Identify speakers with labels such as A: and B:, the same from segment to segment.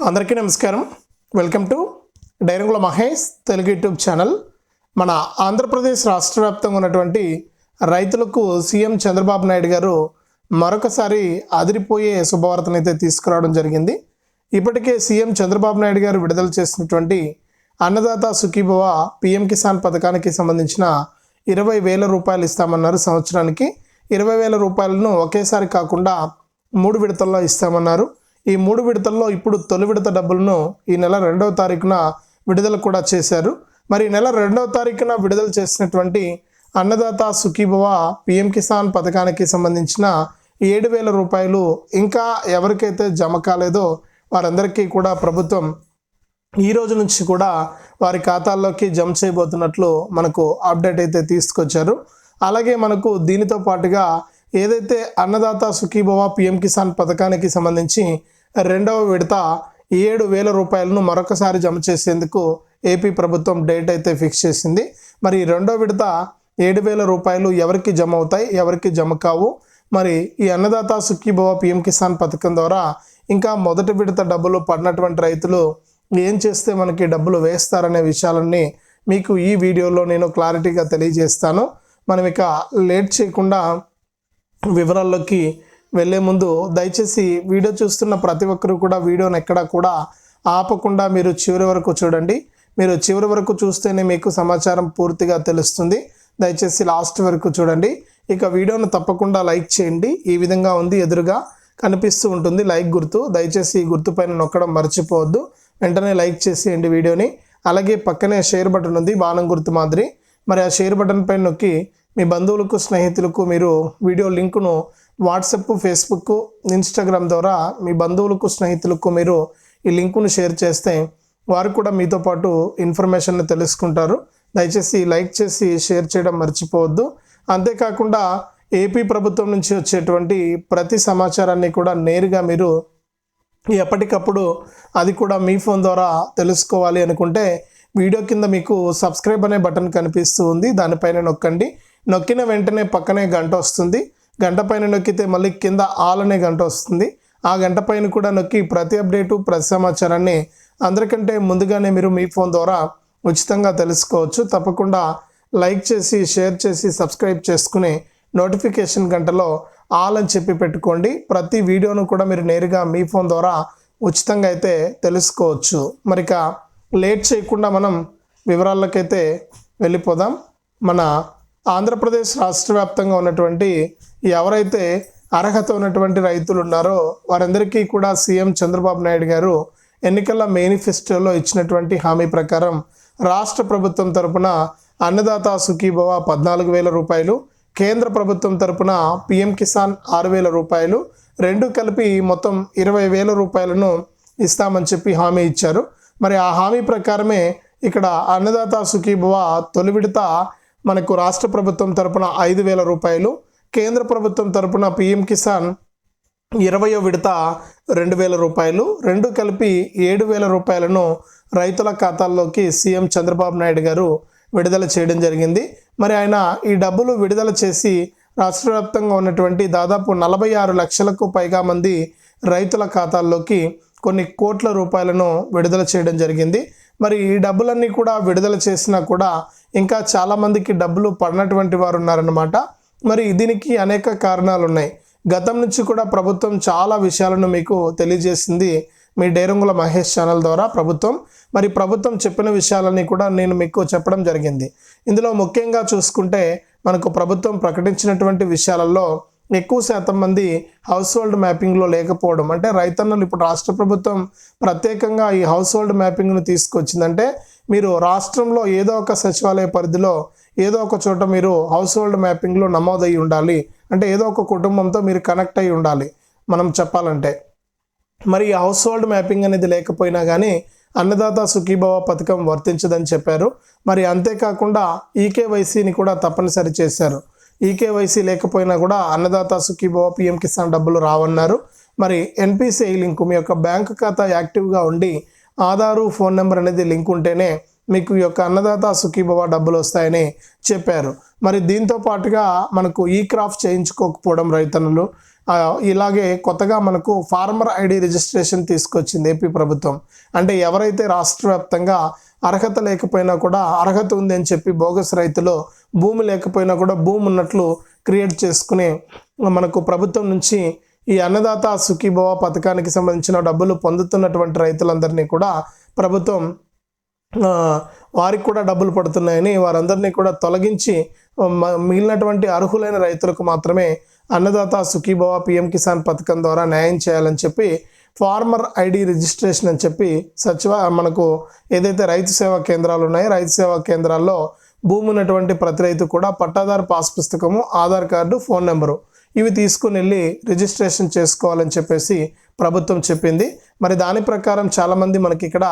A: అందరికీ నమస్కారం. Welcome to డైరంగుల మహేష్ తెలుగు యూట్యూబ్ ఛానల్. మన ఆంధ్రప్రదేశ్ రాష్ట్ర వ్యాప్తంగా ఉన్నటువంటి రైతులకు సీఎం చంద్రబాబు నాయుడు గారు మరొకసారి అదిరిపోయే శుభవార్తను అయితే తీసుకురావడం జరిగింది. ఇప్పటికే సీఎం చంద్రబాబు నాయుడు గారు విడుదల చేసినటువంటి అన్నదాత సుఖీభవ పిఎం కిసాన్ పథకానికి సంబంధించిన ఇరవై వేల రూపాయలు ఇస్తామన్నారు సంవత్సరానికి. ఇరవై వేల రూపాయలను ఒకేసారి కాకుండా మూడు విడతల్లో ఇస్తామన్నారు. ఈ మూడు విడతల్లో ఇప్పుడు తొలి విడత డబ్బులను ఈ నెల రెండవ తారీఖున విడుదల కూడా చేశారు. మరి ఈ నెల రెండవ తారీఖున విడుదల చేసినటువంటి అన్నదాత సుఖీభవ పిఎం కిసాన్ పథకానికి సంబంధించిన ఏడు వేల రూపాయలు ఇంకా ఎవరికైతే జమ కాలేదో వారందరికీ కూడా ప్రభుత్వం ఈ రోజు నుంచి కూడా వారి ఖాతాల్లోకి జమ చేయబోతున్నట్లు మనకు అప్డేట్ అయితే తీసుకొచ్చారు. అలాగే మనకు దీనితో పాటుగా ఏదైతే అన్నదాత సుఖీభవ పిఎం కిసాన్ పథకానికి సంబంధించి రెండవ విడత ఏడు వేల రూపాయలను మరొకసారి జమ చేసేందుకు ఏపీ ప్రభుత్వం డేట్ అయితే ఫిక్స్ చేసింది. మరి రెండో విడత ఏడు వేల రూపాయలు ఎవరికి జమ అవుతాయి ఎవరికి జమ కావు? మరి ఈ అన్నదాత సుఖీభవ పిఎం కిసాన్ పథకం ద్వారా ఇంకా మొదటి విడత డబ్బులు పడినటువంటి రైతులు ఏం చేస్తే మనకి డబ్బులు వేస్తారనే విషయాలన్నీ మీకు ఈ వీడియోలో నేను క్లారిటీగా తెలియజేస్తాను. మనం ఇక లేట్ చేయకుండా వివరాల్లోకి వెళ్ళే ముందు దయచేసి వీడియో చూస్తున్న ప్రతి ఒక్కరు కూడా వీడియోని ఎక్కడా కూడా ఆపకుండా మీరు చివరి వరకు చూడండి. మీరు చివరి వరకు చూస్తేనే మీకు సమాచారం పూర్తిగా తెలుస్తుంది. దయచేసి లాస్ట్ వరకు చూడండి. ఇక వీడియోను తప్పకుండా లైక్ చేయండి. ఈ విధంగా ఉంది ఎదురుగా కనిపిస్తూ ఉంటుంది లైక్ గుర్తు. దయచేసి ఈ గుర్తు పైన నొక్కడం మర్చిపోవద్దు. వెంటనే లైక్ చేసేయండి వీడియోని. అలాగే పక్కనే షేర్ బటన్ ఉంది. బాణం గుర్తు మాదిరి. మరి ఆ షేర్ బటన్ పైన నొక్కి మీ బంధువులకు స్నేహితులకు మీరు వీడియో లింకును వాట్సప్ ఫేస్బుక్ ఇన్స్టాగ్రామ్ ద్వారా మీ బంధువులకు స్నేహితులకు మీరు ఈ లింకును షేర్ చేస్తే వారు కూడా మీతో పాటు ఇన్ఫర్మేషన్ తెలుసుకుంటారు. దయచేసి లైక్ చేసి షేర్ చేయడం మర్చిపోవద్దు. అంతేకాకుండా ఏపీ ప్రభుత్వం నుంచి వచ్చేటువంటి ప్రతి సమాచారాన్ని కూడా నేరుగా మీరు ఎప్పటికప్పుడు అది కూడా మీ ఫోన్ ద్వారా తెలుసుకోవాలి అనుకుంటే వీడియో కింద మీకు సబ్స్క్రైబ్ అనే బటన్ కనిపిస్తూ ఉంది. దానిపైన నొక్కండి. నొక్కిన వెంటనే పక్కనే గంట వస్తుంది. గంట పైన నొక్కితే మళ్ళీ కింద ఆల్ అనే గంట వస్తుంది. ఆ గంట పైన కూడా నొక్కి ప్రతి అప్డేటు ప్రతి సమాచారాన్ని అందరికంటే ముందుగానే మీరు మీ ఫోన్ ద్వారా ఉచితంగా తెలుసుకోవచ్చు. తప్పకుండా లైక్ చేసి షేర్ చేసి సబ్స్క్రైబ్ చేసుకుని నోటిఫికేషన్ గంటలో ఆల్ అని చెప్పి పెట్టుకోండి. ప్రతి వీడియోను కూడా మీరు నేరుగా మీ ఫోన్ ద్వారా ఉచితంగా అయితే తెలుసుకోవచ్చు. మరిక లేట్ చేయకుండా మనం వివరాలకైతే వెళ్ళిపోదాం. మన ఆంధ్రప్రదేశ్ రాష్ట్ర వ్యాప్తంగా ఉన్నటువంటి ఎవరైతే అర్హత ఉన్నటువంటి రైతులు ఉన్నారో వారందరికీ కూడా సీఎం చంద్రబాబు నాయుడు గారు ఎన్నికల మేనిఫెస్టోలో ఇచ్చినటువంటి హామీ ప్రకారం రాష్ట్ర ప్రభుత్వం తరపున అన్నదాత సుఖీభవ పద్నాలుగు వేల రూపాయలు కేంద్ర ప్రభుత్వం తరపున పిఎం కిసాన్ ఆరు వేల రూపాయలు రెండు కలిపి మొత్తం ఇరవై వేల రూపాయలను ఇస్తామని చెప్పి హామీ ఇచ్చారు. మరి ఆ హామీ ప్రకారమే ఇక్కడ అన్నదాత సుఖీభవ తొలి విడత మనకు రాష్ట్ర ప్రభుత్వం తరపున ఐదు వేల రూపాయలు కేంద్ర ప్రభుత్వం తరపున పిఎం కిసాన్ ఇరవయో విడత రెండు వేల రూపాయలు రెండు కలిపి ఏడు వేల రూపాయలను రైతుల ఖాతాల్లోకి సీఎం చంద్రబాబు నాయుడు గారు విడుదల చేయడం జరిగింది. మరి ఆయన ఈ డబ్బులు విడుదల చేసి రాష్ట్ర వ్యాప్తంగా ఉన్నటువంటి దాదాపు నలభై ఆరు లక్షలకు పైగా మంది రైతుల ఖాతాల్లోకి కొన్ని కోట్ల రూపాయలను విడుదల చేయడం జరిగింది. మరి ఈ డబ్బులన్నీ కూడా విడుదల చేసినా కూడా ఇంకా చాలామందికి డబ్బులు పడినటువంటి వారు ఉన్నారన్నమాట మరి దీనికి అనేక కారణాలు ఉన్నాయి గతం నుంచి కూడా ప్రభుత్వం చాలా విషయాలను మీకు తెలియజేసింది మీ డేరంగుల మహేష్ ఛానల్ ద్వారా ప్రభుత్వం. మరి ప్రభుత్వం చెప్పిన విషయాలని కూడా నేను మీకు చెప్పడం జరిగింది. ఇందులో ముఖ్యంగా చూసుకుంటే మనకు ప్రభుత్వం ప్రకటించినటువంటి విషయాలలో ఎక్కువ శాతం మంది హౌస్ హోల్డ్ మ్యాపింగ్లో లేకపోవడం అంటే రైతన్నలు ఇప్పుడు రాష్ట్ర ప్రభుత్వం ప్రత్యేకంగా ఈ హౌస్ హోల్డ్ మ్యాపింగ్ను తీసుకొచ్చిందంటే మీరు రాష్ట్రంలో ఏదో ఒక సచివాలయ పరిధిలో ఏదో ఒక చోట మీరు హౌస్ హోల్డ్ మ్యాపింగ్లో నమోదయి ఉండాలి. అంటే ఏదో ఒక కుటుంబంతో మీరు కనెక్ట్ అయి ఉండాలి మనం చెప్పాలంటే. మరి ఈ హౌస్ హోల్డ్ మ్యాపింగ్ అనేది లేకపోయినా కానీ అన్నదాత సుఖీభవ పథకం వర్తించదని చెప్పారు. మరి అంతేకాకుండా ఈకేవైసీని కూడా తప్పనిసరి చేశారు. ఈకేవైసీ లేకపోయినా కూడా అన్నదాత సుఖీభవ పిఎం కిసాన్ డబ్బులు రావన్నారు. మరి ఎన్పిసిఐ లింకు మీ యొక్క బ్యాంక్ ఖాతా యాక్టివ్గా ఉండి ఆధారు ఫోన్ నెంబర్ అనేది లింక్ ఉంటేనే మీకు ఈ యొక్క అన్నదాత సుఖీభవ డబ్బులు వస్తాయని చెప్పారు. మరి దీంతో పాటుగా మనకు ఈ క్రాఫ్ట్ చేయించుకోకపోవడం రైతన్నులు ఇలాగే కొత్తగా మనకు ఫార్మర్ ఐడి రిజిస్ట్రేషన్ తీసుకొచ్చింది ఏపీ ప్రభుత్వం. అంటే ఎవరైతే రాష్ట్ర వ్యాప్తంగా అర్హత లేకపోయినా కూడా అర్హత ఉంది అని చెప్పి బోగస్ రైతులు భూమి లేకపోయినా కూడా భూమి ఉన్నట్లు క్రియేట్ చేసుకుని మనకు ప్రభుత్వం నుంచి ఈ అన్నదాత సుఖీభవ పథకానికి సంబంధించిన డబ్బులు పొందుతున్నటువంటి రైతులందరినీ కూడా ప్రభుత్వం వారికి కూడా డబ్బులు పడుతున్నాయని వారందరినీ కూడా తొలగించి మిగిలినటువంటి అర్హులైన రైతులకు మాత్రమే అన్నదాత సుఖీభవ పిఎం కిసాన్ పథకం ద్వారా న్యాయం చేయాలని చెప్పి ఫార్మర్ ఐడి రిజిస్ట్రేషన్ అని చెప్పి సచివ మనకు ఏదైతే రైతు సేవా కేంద్రాలు ఉన్నాయో రైతు సేవా కేంద్రాల్లో భూమి ఉన్నటువంటి ప్రతి రైతు కూడా పట్టాదారు పాస్ పుస్తకము ఆధార్ కార్డు ఫోన్ నెంబరు ఇవి తీసుకుని వెళ్ళి రిజిస్ట్రేషన్ చేసుకోవాలని చెప్పేసి ప్రభుత్వం చెప్పింది. మరి దాని ప్రకారం చాలామంది మనకి ఇక్కడ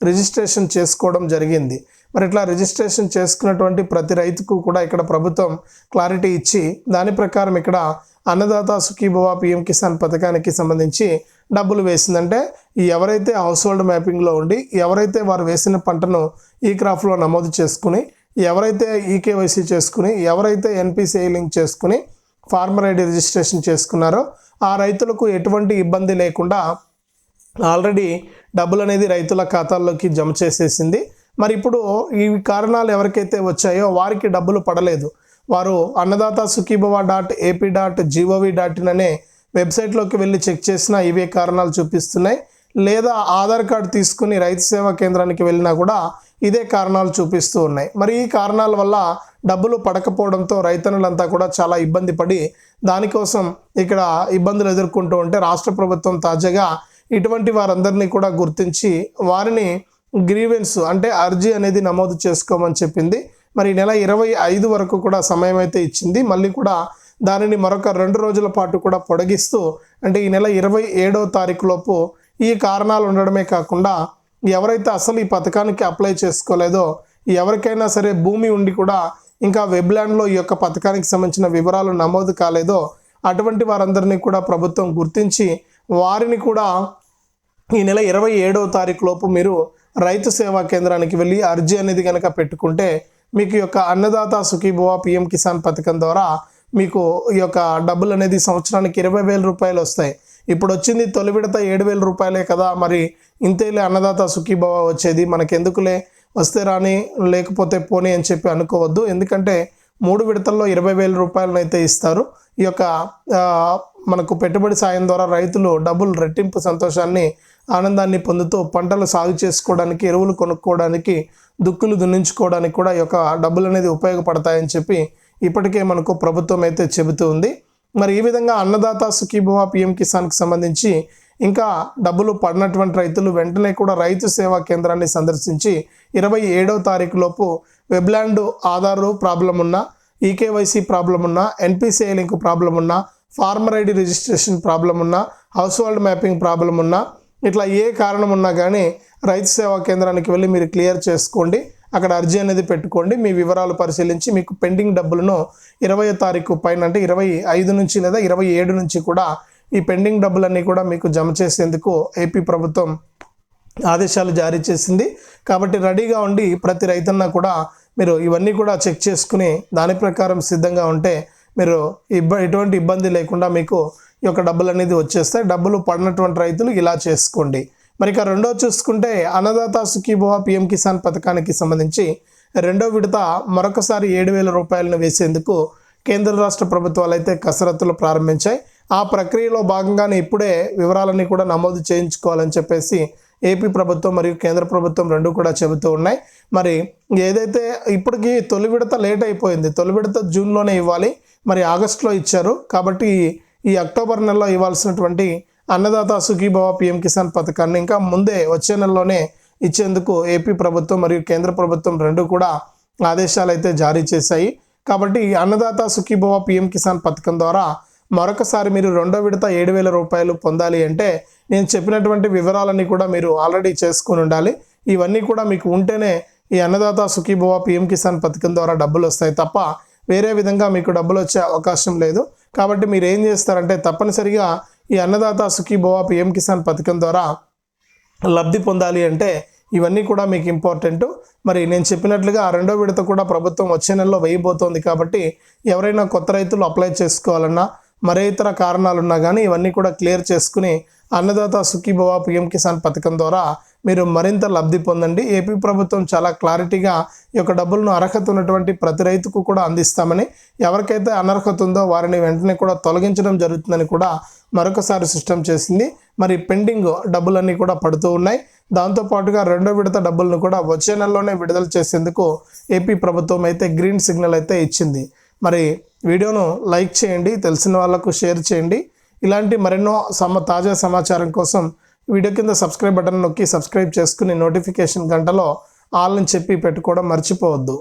A: రిజిస్ట్రేషన్ చేసుకోవడం జరిగింది. మరి ఇట్లా రిజిస్ట్రేషన్ చేసుకున్నటువంటి ప్రతి రైతుకు కూడా ఇక్కడ ప్రభుత్వం క్లారిటీ ఇచ్చి దాని ప్రకారం ఇక్కడ అన్నదాత సుఖీభవ పిఎం కిసాన్ పథకానికి సంబంధించి డబ్బులు వేసిందంటే ఎవరైతే హౌస్ హోల్డ్ మ్యాపింగ్లో ఉండి ఎవరైతే వారు వేసిన పంటను ఈ క్రాఫ్లో నమోదు చేసుకుని ఎవరైతే ఈకేవైసీ చేసుకుని ఎవరైతే ఎన్పిసిఐ లింక్ చేసుకుని ఫార్మర్ ఐడి రిజిస్ట్రేషన్ చేసుకున్నారో ఆ రైతులకు ఎటువంటి ఇబ్బంది లేకుండా ఆల్రెడీ డబ్బులు అనేది రైతుల ఖాతాల్లోకి జమ చేసేసింది. మరి ఇప్పుడు ఈ కారణాలు ఎవరికైతే వచ్చాయో వారికి డబ్బులు పడలేదు. వారు Annadata Sukhibhava dot AP dot GOV dot in అనే వెబ్సైట్లోకి వెళ్ళి చెక్ చేసినా ఇవే కారణాలు చూపిస్తున్నాయి. లేదా ఆధార్ కార్డు తీసుకుని రైతు సేవా కేంద్రానికి వెళ్ళినా కూడా ఇదే కారణాలు చూపిస్తూ ఉన్నాయి. మరి ఈ కారణాల వల్ల డబ్బులు పడకపోవడంతో రైతన్నులంతా కూడా చాలా ఇబ్బంది పడి దానికోసం ఇక్కడ ఇబ్బందులు ఎదుర్కొంటూ ఉంటే రాష్ట్ర ప్రభుత్వం తాజాగా ఇటువంటి వారందరినీ కూడా గుర్తించి వారిని గ్రీవెన్స్ అంటే అర్జీ అనేది నమోదు చేసుకోమని చెప్పింది. మరి ఈ నెల ఇరవై ఐదు వరకు కూడా సమయం అయితే ఇచ్చింది. మళ్ళీ కూడా దానిని మరొక రెండు రోజుల పాటు కూడా పొడిగిస్తూ అంటే ఈ నెల ఇరవై ఏడవ తారీఖు లోపు ఈ కారణాలు ఉండడమే కాకుండా ఎవరైతే అసలు ఈ పథకానికి అప్లై చేసుకోలేదో ఎవరికైనా సరే భూమి ఉండి కూడా ఇంకా వెబ్లాండ్లో ఈ యొక్క పథకానికి సంబంధించిన వివరాలు నమోదు కాలేదో అటువంటి వారందరినీ కూడా ప్రభుత్వం గుర్తించి వారిని కూడా ఈ నెల ఇరవై ఏడవ తారీఖు లోపు మీరు రైతు సేవా కేంద్రానికి వెళ్ళి అర్జీ అనేది కనుక పెట్టుకుంటే మీకు యొక్క అన్నదాత సుఖీభవ పిఎం కిసాన్ పథకం ద్వారా మీకు ఈ యొక్క డబ్బులు అనేది సంవత్సరానికి ఇరవై వేల రూపాయలు వస్తాయి. ఇప్పుడు వచ్చింది తొలి విడత ఏడు వేల రూపాయలే కదా మరి ఇంతేలే అన్నదాత సుఖీభవ వచ్చేది. మనకెందుకులే? వస్తే రాని లేకపోతే పోనీ అని చెప్పి అనుకోవద్దు. ఎందుకంటే మూడు విడతల్లో ఇరవై వేల రూపాయలను అయితే ఇస్తారు. ఈ యొక్క మనకు పెట్టుబడి సాయం ద్వారా రైతులు డబ్బులు రెట్టింపు సంతోషాన్ని ఆనందాన్ని పొందుతూ పంటలు సాగు చేసుకోవడానికి ఎరువులు కొనుక్కోవడానికి దుక్కులు దున్నించుకోవడానికి కూడా ఈ యొక్క డబ్బులు అనేది ఉపయోగపడతాయని చెప్పి ఇప్పటికే మనకు ప్రభుత్వం అయితే చెబుతూ ఉంది. మరి ఈ విధంగా అన్నదాత సుఖీభవ పిఎం కిసాన్కి సంబంధించి ఇంకా డబ్బులు పడినటువంటి రైతులు వెంటనే కూడా రైతు సేవా కేంద్రాన్ని సందర్శించి ఇరవై ఏడవ తారీఖు లోపు వెబ్లాండ్ ఆధారు ప్రాబ్లం ఉన్నా ఈకేవైసీ ప్రాబ్లం ఉన్నా ఎన్పిసిఐ లింక్ ప్రాబ్లం ఉన్నా ఫార్మర్ ఐడి రిజిస్ట్రేషన్ ప్రాబ్లం ఉన్నా హౌస్ హోల్డ్ మ్యాపింగ్ ప్రాబ్లం ఉన్నా ఇట్లా ఏ కారణం ఉన్నా కానీ రైతు సేవా కేంద్రానికి వెళ్ళి మీరు క్లియర్ చేసుకోండి. అక్కడ అర్జీ అనేది పెట్టుకోండి. మీ వివరాలు పరిశీలించి మీకు పెండింగ్ డబ్బులను ఇరవై తారీఖు పైన అంటే ఇరవై ఐదు నుంచి లేదా ఇరవై ఏడు నుంచి కూడా ఈ పెండింగ్ డబ్బులన్నీ కూడా మీకు జమ చేసేందుకు ఏపీ ప్రభుత్వం ఆదేశాలు జారీ చేసింది. కాబట్టి రెడీగా ఉండి ప్రతి రైతన్న కూడా మీరు ఇవన్నీ కూడా చెక్ చేసుకుని దాని ప్రకారం సిద్ధంగా ఉంటే మీరు ఇబ్బ ఎటువంటి ఇబ్బంది లేకుండా మీకు ఈ యొక్క డబ్బులు అనేది వచ్చేస్తాయి డబ్బులు పడినటువంటి రైతులు ఇలా చేసుకోండి. మరి ఇక రెండో చూసుకుంటే అన్నదాత సుఖీభవ పిఎం కిసాన్ పథకానికి సంబంధించి రెండో విడత మరొకసారి ఏడు వేల రూపాయలను వేసేందుకు కేంద్ర రాష్ట్ర ప్రభుత్వాలు అయితే కసరత్తులు ప్రారంభించాయి. ఆ ప్రక్రియలో భాగంగానే ఇప్పుడే వివరాలన్నీ కూడా నమోదు చేయించుకోవాలని చెప్పేసి ఏపీ ప్రభుత్వం మరియు కేంద్ర ప్రభుత్వం రెండు కూడా చెబుతూ ఉన్నాయి. మరి ఏదైతే ఇప్పటికీ తొలి విడత లేట్ అయిపోయింది తొలి విడత జూన్లోనే ఇవ్వాలి మరి ఆగస్టులో ఇచ్చారు. కాబట్టి ఈ అక్టోబర్ నెలలో ఇవ్వాల్సినటువంటి అన్నదాత సుఖీభవ పిఎం కిసాన్ పథకాన్ని ఇంకా ముందే వచ్చే నెలలోనే ఇచ్చేందుకు ఏపీ ప్రభుత్వం మరియు కేంద్ర ప్రభుత్వం రెండు కూడా ఆదేశాలు అయితే జారీ చేశాయి. కాబట్టి ఈ అన్నదాత సుఖీభవ పిఎం కిసాన్ పథకం ద్వారా మరొకసారి మీరు రెండో విడత ఏడు వేల రూపాయలు పొందాలి అంటే నేను చెప్పినటువంటి వివరాలన్నీ కూడా మీరు ఆల్రెడీ చేసుకుని ఉండాలి. ఇవన్నీ కూడా మీకు ఉంటేనే ఈ అన్నదాత సుఖీభవ పిఎం కిసాన్ పథకం ద్వారా డబ్బులు వస్తాయి తప్ప వేరే విధంగా మీకు డబ్బులు వచ్చే అవకాశం లేదు. కాబట్టి మీరు ఏం చేస్తారంటే తప్పనిసరిగా ఈ అన్నదాత సుఖీభవ పిఎం కిసాన్ పథకం ద్వారా లబ్ధి పొందాలి అంటే ఇవన్నీ కూడా మీకు ఇంపార్టెంట్ మరి నేను చెప్పినట్లుగా ఆ రెండో విడత కూడా ప్రభుత్వం వచ్చే నెలలో వేయబోతోంది కాబట్టి ఎవరైనా కొత్త రైతులు అప్లై చేసుకోవాలన్నా మరే ఇతర కారణాలున్నా కానీ ఇవన్నీ కూడా క్లియర్ చేసుకుని అన్నదాత సుఖీభవ పిఎం కిసాన్ పథకం ద్వారా మీరు మరింత లబ్ధి పొందండి. ఏపీ ప్రభుత్వం చాలా క్లారిటీగా ఈ యొక్క డబ్బులను అర్హత ఉన్నటువంటి ప్రతి రైతుకు కూడా అందిస్తామని ఎవరికైతే అనర్హత ఉందో వారిని వెంటనే కూడా తొలగించడం జరుగుతుందని కూడా మరొకసారి సిస్టమ్ చేసింది. మరి పెండింగ్ డబ్బులన్నీ కూడా పడుతూ ఉన్నాయి. దాంతోపాటుగా రెండో విడత డబ్బులను కూడా వచ్చే నెలలోనే విడుదల చేసేందుకు ఏపీ ప్రభుత్వం అయితే గ్రీన్ సిగ్నల్ అయితే ఇచ్చింది. మరి వీడియోను లైక్ చేయండి తెలిసిన వాళ్ళకు షేర్ చేయండి. ఇలాంటి మరెన్నో సమ తాజా సమాచారం కోసం వీడియో కింద సబ్స్క్రైబ్ బటన్ నొక్కి సబ్స్క్రైబ్ చేసుకుని నోటిఫికేషన్ గంటలో ఆల్ అని చెప్పి పెట్టుకోవడం మర్చిపోవద్దు.